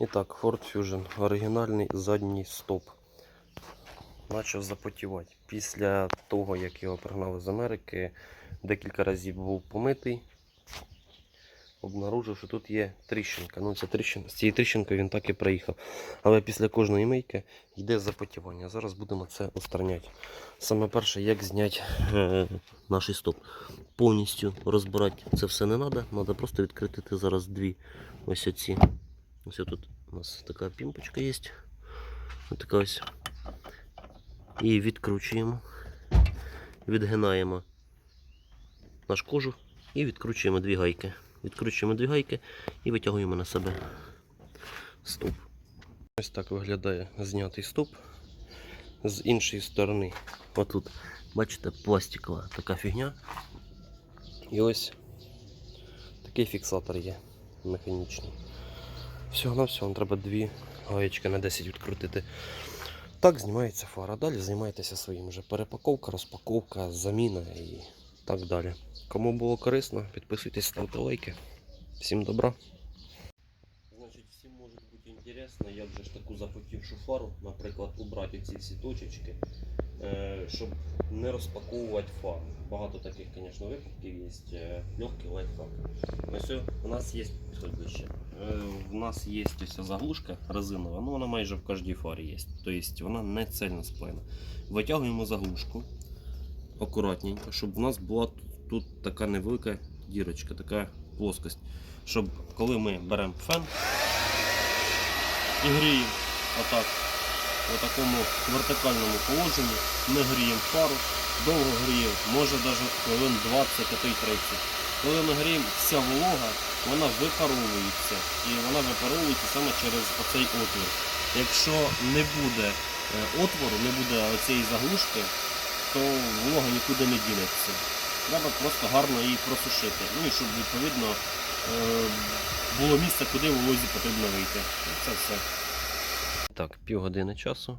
І так, Ford Fusion, оригінальний задній стоп. Почав запотівати. Після того, як його пригнали з Америки, декілька разів був помитий. Обнаружив, що тут є тріщинка. Ну, ця тріщинка, з цією тріщинкою він так і приїхав. Але після кожної мийки йде запотівання. Зараз будемо це устраняти. Саме перше, як зняти е, наш стоп. Повністю розбирати це все не треба. Треба просто відкрити зараз дві ось оці. Ось тут у нас така пімпочка є. Ось така ось. І відкручуємо. Відгинаємо наш кожух і відкручуємо дві гайки. Відкручуємо дві гайки і витягуємо на себе стоп. Ось так виглядає знятий стоп. З іншої сторони, отут, бачите, пластикова така фігня. І ось такий фіксатор є механічний. Всього на всього треба дві гаєчки на 10 відкрутити. Так знімається фара. Далі займайтеся своїм вже перепаковка, розпаковка, заміна і так далі. Кому було корисно, підписуйтесь, ставте лайки. Всім добра. Значить, всім може бути інтересно, як же ж таку запотівшу фару, наприклад, убрати ці всі точечки, е, щоб не розпаковувати фару. Багато таких, звісно, випадків є. е, Легкий лайфхак. Ось у нас є підходь ближче. Е, У нас є ось заглушка резинова, ну вона майже в кожній фарі є. Тобто вона не цельно сплена. Витягуємо заглушку акуратненько, щоб у нас була тут, така невелика дірочка, така плоскость. Щоб коли ми беремо фен і гріємо отак, в такому вертикальному положенні, ми гріємо фару, довго гріємо, може навіть хвилин 20, а то й 30. Коли ми гріємо, вся волога, вона випаровується. І вона випаровується саме через оцей отвір. Якщо не буде е, отвору, не буде оцієї заглушки, то волога нікуди не дінеться. Треба просто гарно її просушити. Ну і щоб відповідно е, було місце, куди волозі потрібно вийти. Це все. Так, півгодини часу.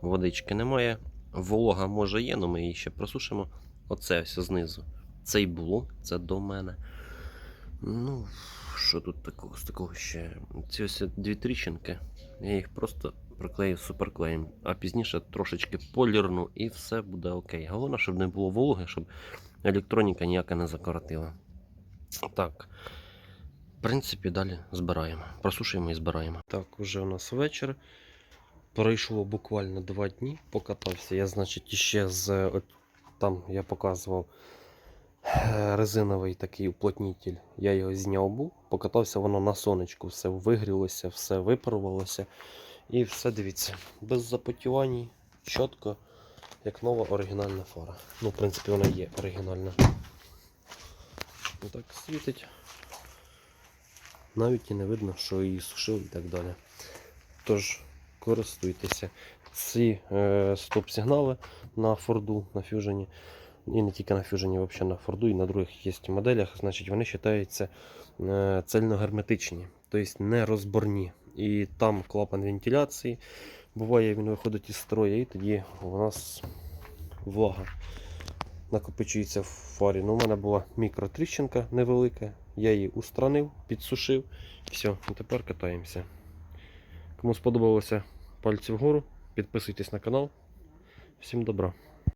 Водички немає. Волога може є, але ми її ще просушимо. Оце все знизу. Це й було, це до мене. Ну, що тут такого з такого ще? Ці ось дві тріщинки. Я їх просто приклею суперклеєм, а пізніше трошечки полірну і все буде окей. Головне, щоб не було вологи, щоб електроніка ніяка не закоротила. Так. В принципі, далі збираємо. Просушуємо і збираємо. Так, уже у нас вечір. Пройшло буквально два дні. Покатався. Я, значить, іще з там я показував резиновий такий уплотнітель. Я його зняв був, покатався воно на сонечку, все вигрілося, все випарувалося. І все дивіться, без запотівань, чітко, як нова оригінальна фара. Ну, в принципі, вона є оригінальна. Так світить. Навіть і не видно, що її сушив і так далі. Тож, користуйтеся. Ці е, стоп-сигнали на Форду, на Fusion, і не тільки на Fusion, взагалі на Форду і на других є моделях, значить вони вважаються е, цельно-герметичні, тобто не розборні. І там клапан вентиляції. Буває, він виходить із строю, і тоді у нас влага накопичується в фарі. Ну, у мене була мікротріщинка невелика, я її устранив, підсушив. Все, тепер катаємося. Кому сподобалося пальці вгору, підписуйтесь на канал. Всім добра.